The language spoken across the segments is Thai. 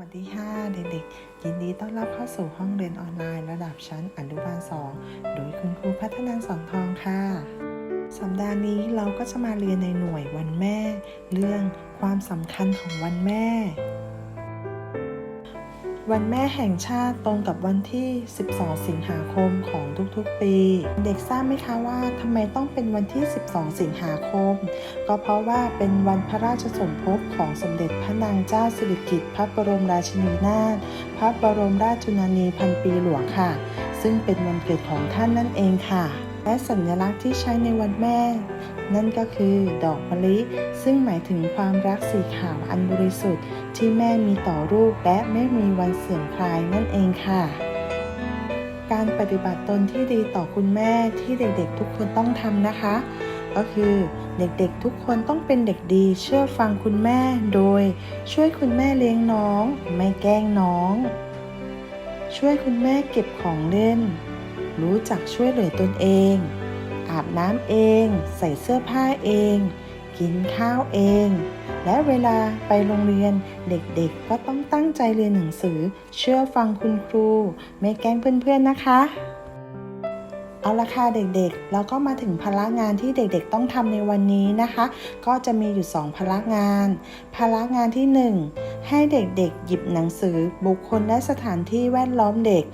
วัสดีค่ะเด็กๆ ยินดีต้อนรับเข้าสู่ห้องเรียนออนไลน์ระดับชั้นอนุบาล 2 โดยคุณครูพัฒนาสองทองค่ะ สัปดาห์นี้เราก็จะมาเรียนในหน่วยวันแม่ เรื่องความสำคัญของวันแม่ วันแม่แห่งชาติตรงกับวันที่ 12 สิงหาคมของทุกๆ ปี เด็กทราบไหมคะว่าทำไมต้องเป็นวันที่ 12 สิงหาคม ก็เพราะว่าเป็นวันพระราชสมภพของสมเด็จพระนางเจ้าสิริกิติ์พระบรมราชินีนาถพระบรมราชชนนีพันปีหลวงค่ะ ซึ่งเป็นวันเกิดของท่านนั่นเองค่ะ และสัญลักษณ์ที่ใช้ในวันแม่ นั่นก็คือดอกมะลิ ซึ่งหมายถึงความรักสีขาวอันบริสุทธิ์ ที่แม่มีต่อลูกและไม่มีวันเสื่อมคลายนั่นเองค่ะการปฏิบัติตนที่ดีต่อคุณแม่ที่เด็กๆ ทุกคนต้องทำนะคะ ก็คือเด็กๆ ทุกคนต้องเป็นเด็กดี เชื่อฟังคุณแม่โดย ช่วยคุณแม่เลี้ยงน้อง ไม่แกล้งน้อง ช่วยคุณแม่เก็บของเล่น รู้จักช่วยเหลือตนเอง อาบน้ำเอง ใส่เสื้อผ้าเอง กินข้าวเอง และเวลาไปโรงเรียนเด็กๆก็ต้องตั้งใจเรียนหนังสือ เชื่อฟังคุณครู ไม่แกล้งเพื่อนๆนะคะ เอาละค่ะเด็กๆแล้วก็มาถึงภาระงานที่เด็กๆ ต้องทำในวันนี้นะคะ ก็จะมีอยู่2ภาระงานภาระงานที่ 1 ให้เด็กๆ หยิบหนังสือบุคคลและสถานที่แวดล้อมเด็ก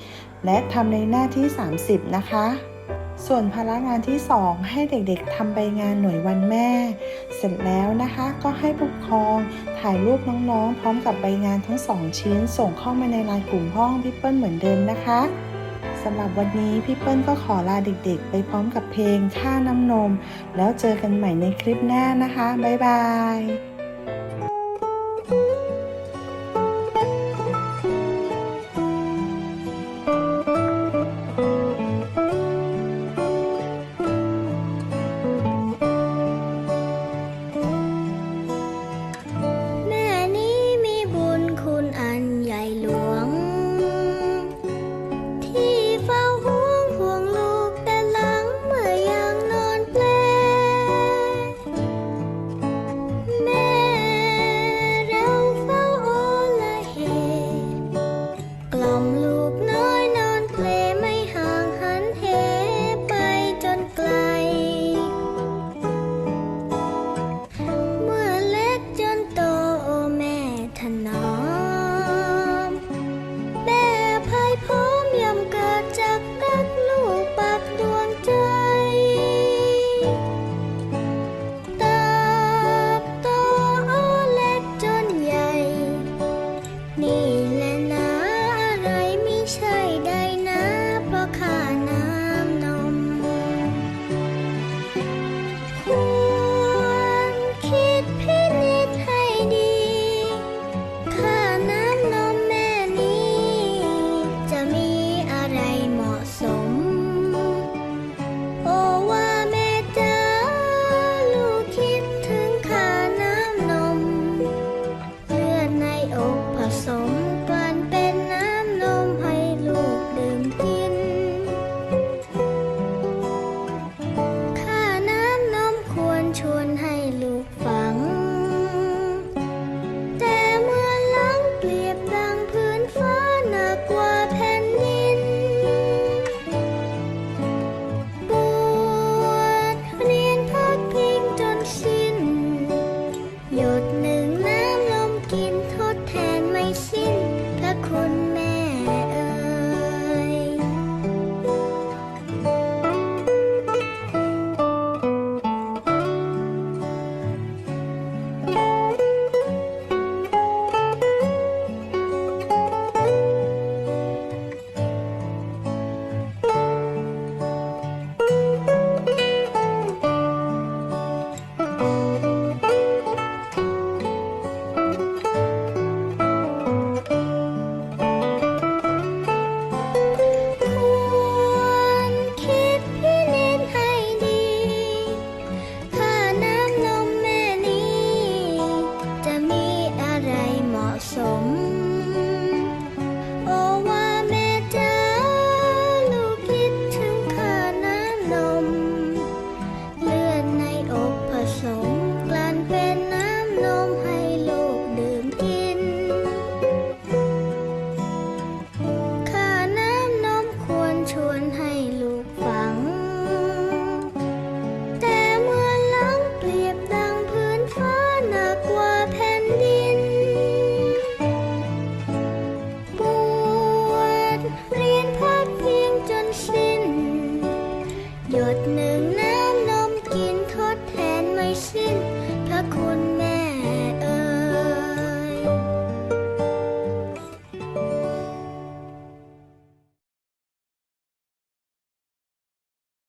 และทำในหน้าที่ 30 นะคะ ส่วนภาระงานที่ 2 ให้เด็กๆทำใบงานหน่วยวันแม่ เสร็จแล้วนะคะก็ให้ผู้ปกครองถ่ายรูปน้องๆ พร้อมกับใบงานทั้ง 2 ชิ้น ส่งเข้ามาในไลน์กลุ่มห้องพี่เปิ้ลเหมือนเดิมนะคะสำหรับวันนี้พี่เปิ้ลก็ขอลาเด็กๆ ไปพร้อมกับเพลงค่าน้ำนม แล้วเจอกันใหม่ในคลิปหน้านะคะ บ๊ายบาย